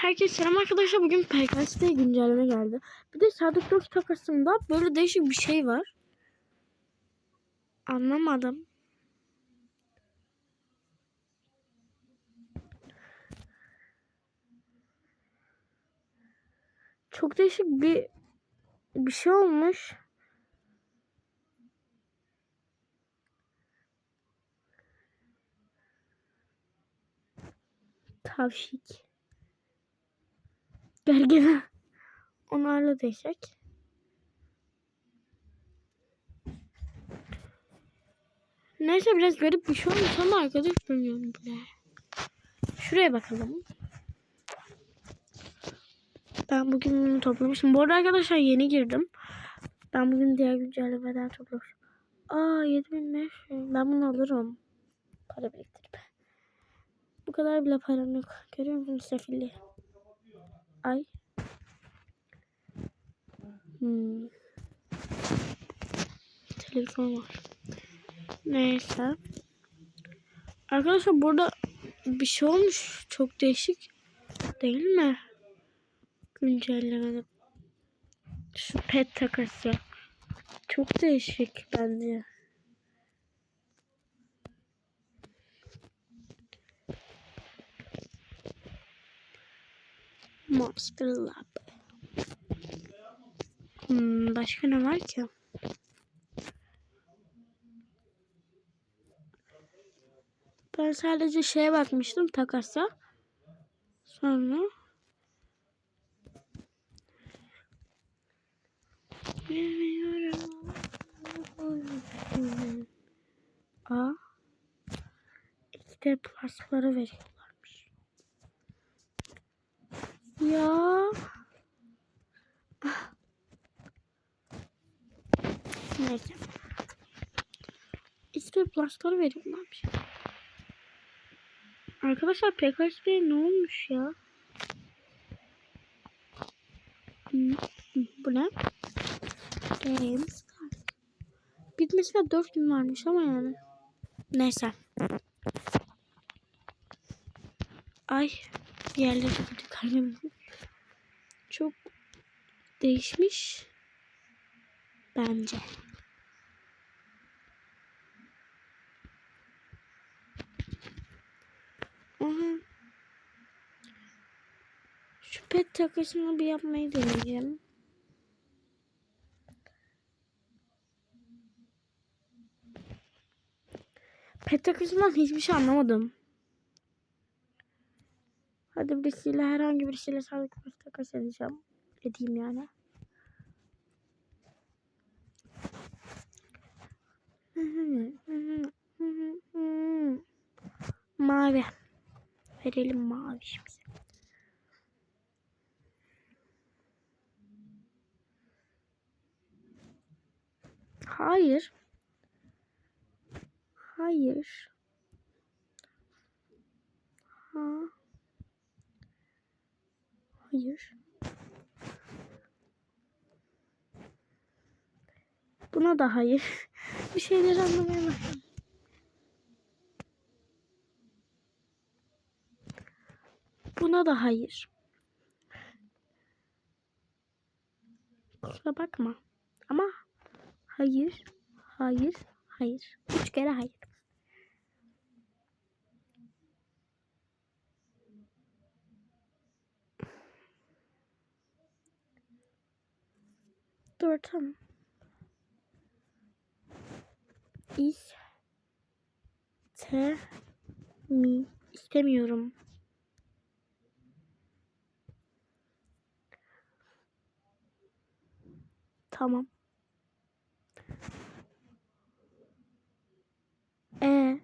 Herkese selam arkadaşlar. Bugün PKS'de güncelleme geldi. Bir de Sadık Dost takasında böyle değişik bir şey var. Anlamadım. Çok değişik bir bir şey olmuş. Tavşik. Gergin. Onlarla desek. Neyse biraz garip bir şey olmuş ama arkadaş bilmiyorum bile. Şuraya bakalım. Ben bugün bunu toplamıştım. Bu arada arkadaşlar yeni girdim. Ben bugün diğer güncellemeden toplamışım. Aa 7500. Ben bunu alırım. Para biriktirip. Bu kadar bile param yok. Görüyor musunuz sefilliği? Ay. Hmm. Telefon var. Neyse. Arkadaşlar burada bir şey olmuş. Çok değişik. Değil mi? Güncellemede. Şu pet takası. Çok değişik bence. Monster Lab. Hmm, başka ne var ki? Ben sadece şeye bakmıştım takasa. Sonra A iki de plusları veriyorlarmış. Ya Neyse. İşte plusları veriyorlarmış. Arkadaşlar PKS'de ne olmuş ya? Bu ne? Games. Bitmesine 4 gün varmış ama yani. Neyse. Ay. Diğerleri kötü kalbim. Değişmiş. Bence. Aha. Şu pet takısını bir yapmayı deneyeceğim. Pet takısından hiçbir şey anlamadım. Hadi birisiyle herhangi birisiyle sağlık takas edeceğim. Edeyim yani. Mavi. Verelim mavi şimdi. Hayır. Hayır. Ha. Hayır. Buna da hayır. Bir şeyler anlamaya başladım. Buna da hayır. Kusura bakma. Ama hayır, hayır, hayır. Üç kere hayır. Dur tamam. İs te mi istemiyorum. Tamam. E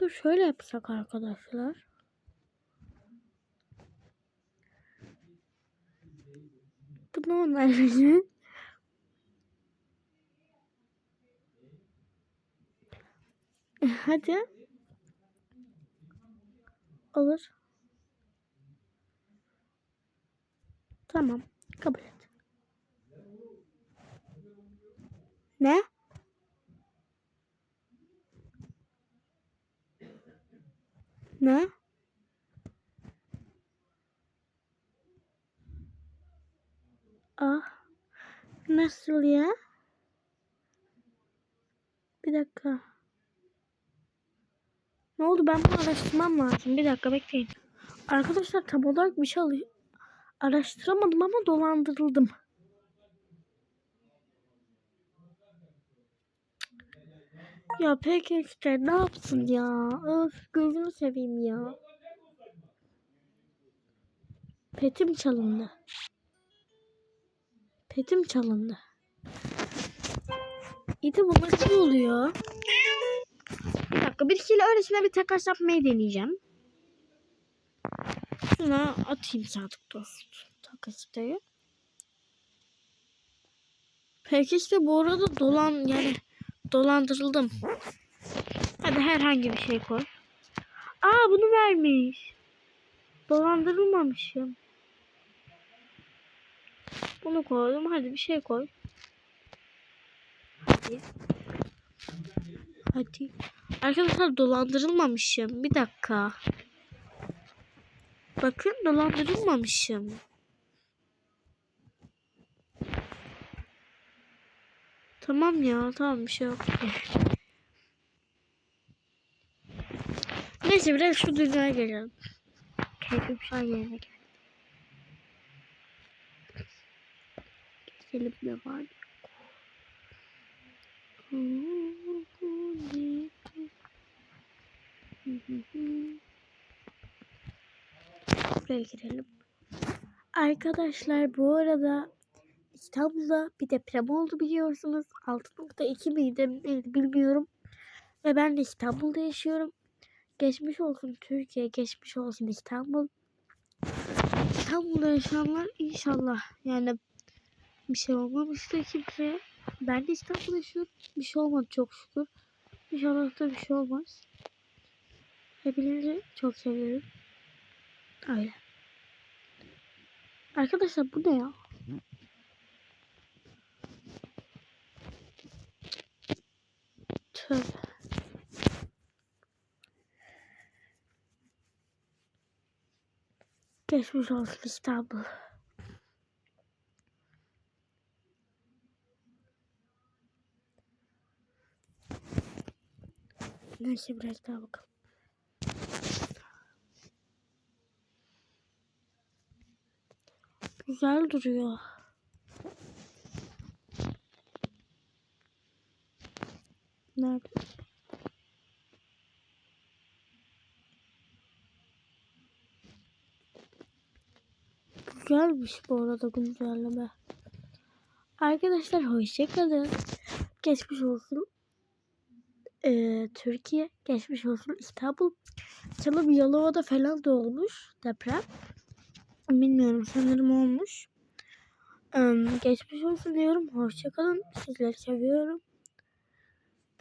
Dur şöyle yapsak arkadaşlar. Bunu onaylayacağım. Hadi. Olur. Tamam. Kabul et. Ne? Ne? Ah. Nasıl ya? Bir dakika. Ne oldu? Ben bunu araştırmam lazım. Bir dakika bekleyin. Arkadaşlar tam olarak bir şey araştıramadım ama dolandırıldım. Ya peki işte ne yapsın ya? Öf gözünü seveyim ya. Petim çalındı. Petim çalındı. İyi de bu nasıl oluyor? Bir dakika birisiyle öylesine bir takas yapmayı deneyeceğim. Şuna atayım sadık dost. Takas isteği. Peki işte bu arada dolan yani dolandırıldım. Hadi herhangi bir şey koy. Aa bunu vermiş. Dolandırılmamışım. Bunu koydum. Hadi bir şey koy. Hadi. Hadi. Arkadaşlar dolandırılmamışım. Bir dakika. Bakın dolandırılmamışım. Tamam ya tamam bir şey yok. Neyse biraz şu dünyaya gelelim. Keyfim şu an yerine geldi. Gezelim ne var ne yok. Buraya girelim. Arkadaşlar bu arada İstanbul'da bir deprem oldu biliyorsunuz. 6.2 miydi neydi bilmiyorum. Ve ben de İstanbul'da yaşıyorum. Geçmiş olsun Türkiye, geçmiş olsun İstanbul. İstanbul'da yaşayanlar inşallah yani bir şey olmamıştır kimseye. Ben de İstanbul'da yaşıyorum. Bir şey olmadı çok şükür. İnşallah da bir şey olmaz. Hepinizi çok seviyorum. Öyle. Arkadaşlar bu ne ya? Tövbe. Geçmiş olsun İstanbul. Neyse biraz daha bakalım. Güzel duruyor. Nerede? Güzelmiş bu arada güncelleme. Arkadaşlar hoşçakalın. Geçmiş olsun. Ee, Türkiye. Geçmiş olsun İstanbul. Sanırım Yalova'da falan da olmuş deprem. Bilmiyorum sanırım olmuş. Ee, geçmiş olsun diyorum. Hoşçakalın. Sizleri seviyorum.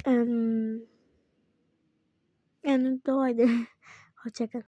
Ee, yani edin. Hoşçakalın.